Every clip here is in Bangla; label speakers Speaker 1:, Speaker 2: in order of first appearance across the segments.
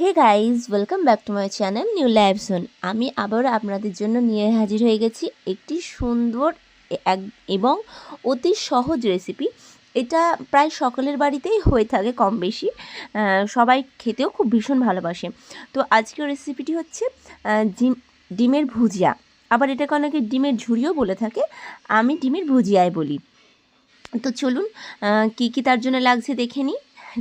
Speaker 1: Hey guys welcome back to my channel new live zone আমি আবারও আপনাদের জন্য নিয়ে হাজির হয়ে গেছি একটি সুন্দর এবং অতি সহজ রেসিপি এটা প্রায় সকলের বাড়িতেই হয়ে থাকে কম বেশি সবাই খেতেও খুব ভীষণ ভালোবাসে। তো আজকের রেসিপিটি হচ্ছে ডিম- ডিমের ভুজিয়া। আবার এটাকে অনেকে ডিমের ঝুড়িও বলে থাকে, আমি ডিমের ভুজিয়ায় বলি। তো চলুন কী কী তার জন্য লাগছে দেখে নিই।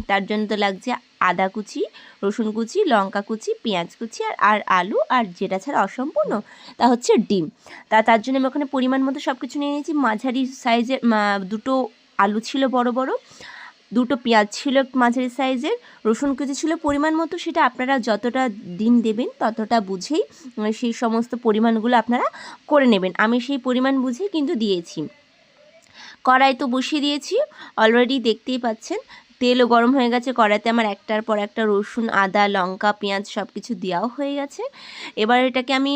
Speaker 1: তার জন্য তো লাগছে আদা কুচি, রসুন কুচি, লঙ্কা কুচি, পেঁয়াজ কুচি আর আর আলু আর যেটা ছাড়া অসম্পূর্ণ তা হচ্ছে ডিম। তা তার জন্য আমি ওখানে পরিমাণ মতো সব কিছু নিয়ে নিয়েছি। মাঝারি সাইজের দুটো আলু ছিল বড় বড়, দুটো পেঁয়াজ ছিল মাঝারি সাইজের, রসুন কুচি ছিল পরিমাণ মতো। সেটা আপনারা যতটা ডিম দেবেন ততটা বুঝেই সেই সমস্ত পরিমাণগুলো আপনারা করে নেবেন। আমি সেই পরিমাণ বুঝেই কিন্তু দিয়েছি। কড়াই তো বসিয়ে দিয়েছি। অলরেডি দেখতেই পাচ্ছেন তেলও গরম হয়ে গেছে, কড়াইতে আমার একটার পর একটা রসুন, আদা, লঙ্কা, পেঁয়াজ সব কিছু দেওয়াও হয়ে গেছে। এবার এটাকে আমি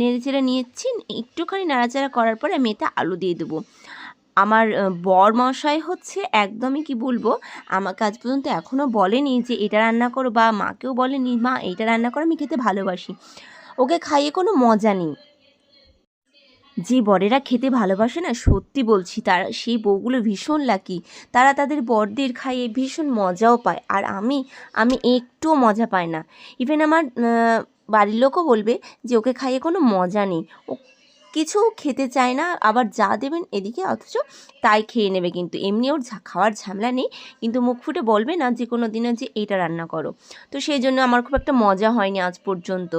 Speaker 1: নেড়ে চেড়ে নিয়েছি, একটুখানি নাড়াচাড়া করার পরে আমি এতে আলু দিয়ে দেবো। আমার বর মশাই হচ্ছে একদমই কি বলব, আমাকে আজ পর্যন্ত এখনও বলেনি যে এটা রান্না করো বা মাকেও বলেনি, মা এটা রান্না করো, আমি খেতে ভালোবাসি। ওকে খাইয়ে কোনো মজা নেই। যে বরেরা খেতে ভালোবাসে না, সত্যি বলছি, তারা সেই বউগুলো ভীষণ লাকি তারা তাদের বরদের খাইয়ে ভীষণ মজাও পায়। আর আমি আমি একটুও মজা পাই না। ইভেন আমার বাড়ির লোকও বলবে যে, ওকে খাইয়ে কোনো মজা নেই। ও কিছু খেতে চায় না, আবার যা দেবেন এদিকে, অথচ তাই খেয়ে নেবে কিন্তু। এমনি ওর খাওয়ার ঝামেলা নেই, কিন্তু মুখ ফুটে বলবে না যে কোনো দিনে যে এইটা রান্না করো। তো সেই জন্য আমার খুব একটা মজা হয়নি আজ পর্যন্ত।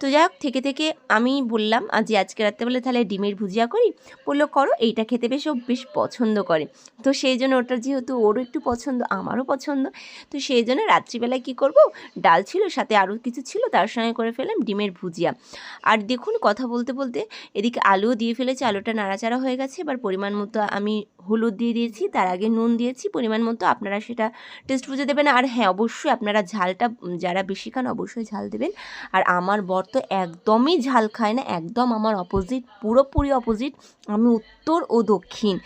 Speaker 1: তো যাই হোক, থেকে থেকে আমি বললাম, আজ আজকে রাত্রেবেলা তাহলে ডিমের ভুজিয়া করি। বলল, করো, এইটা খেতে বেশ, ও বেশ পছন্দ করে। তো সেই জন্য ওটা যেহেতু ওরও একটু পছন্দ, আমারও পছন্দ, তো সেই জন্য রাত্রিবেলায় কী করব? ডাল ছিল, সাথে আরও কিছু ছিল, তার সঙ্গে করে ফেললাম ডিমের ভুজিয়া। আর দেখুন, কথা বলতে বলতে এদিকে আলুও দিয়ে ফেলেছি, আলুটা নাড়াচাড়া হয়ে গেছে। এবার পরিমাণ মতো আমি হলুদ দিয়ে দিয়েছি, তার আগে নুন দিয়েছি, পরিমাণ মতো আপনারা সেটা টেস্ট বুঝে দেবেন। আর হ্যাঁ অবশ্যই আপনারা ঝালটা যারা বেশি খান অবশ্যই ঝাল দেবেন। আর আমার বর তো একদমই ঝাল খায় না, একদম আমার অপোজিট পুরোপুরি অপোজিট আমি উত্তর ও দক্ষিণ।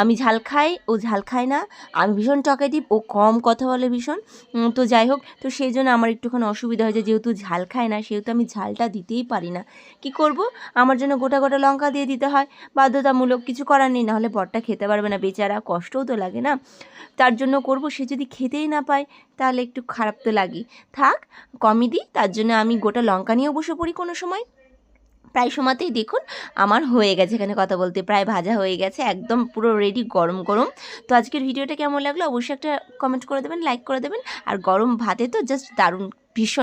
Speaker 1: আমি ঝাল খাই, ও ঝাল খায় না, আমি ভীষণ টকেটিভ ও কম কথা বলে ভীষণ। তো যাই হোক, তো সেই জন্য আমার একটুখানি অসুবিধা হয়েছে, যেহেতু ঝাল খায় না, সেহেতু আমি ঝালটা দিতেই পারি না। কি করব? আমার জন্য গোটা গোটা লঙ্কা দিয়ে দিতে হয়। বাধ্যতামূলক কিছু করার নেই, নাহলে বরটা খেতে পারবে না বেচারা, কষ্টও তো লাগে না। তার জন্য করব, সে যদি খেতেই না পায়, তাহলে একটু খারাপ তো লাগে। থাক, কমই দিই, তার জন্য আমি গোটা লঙ্কা নিয়েও বসে পড়ি কোনো সময়। প্রায় সময়তেই দেখুন, আমার হয়ে গেছে এখানে কথা বলতে, প্রায় ভাজা হয়ে গেছে, একদম পুরো রেডি গরম গরম। তো আজকের ভিডিওটা কেমন লাগল? অবশ্যই একটা কমেন্ট করে দেবেন লাইক করে দেবেন। আর গরম ভাতে তো জাস্ট দারুণ, ভীষণ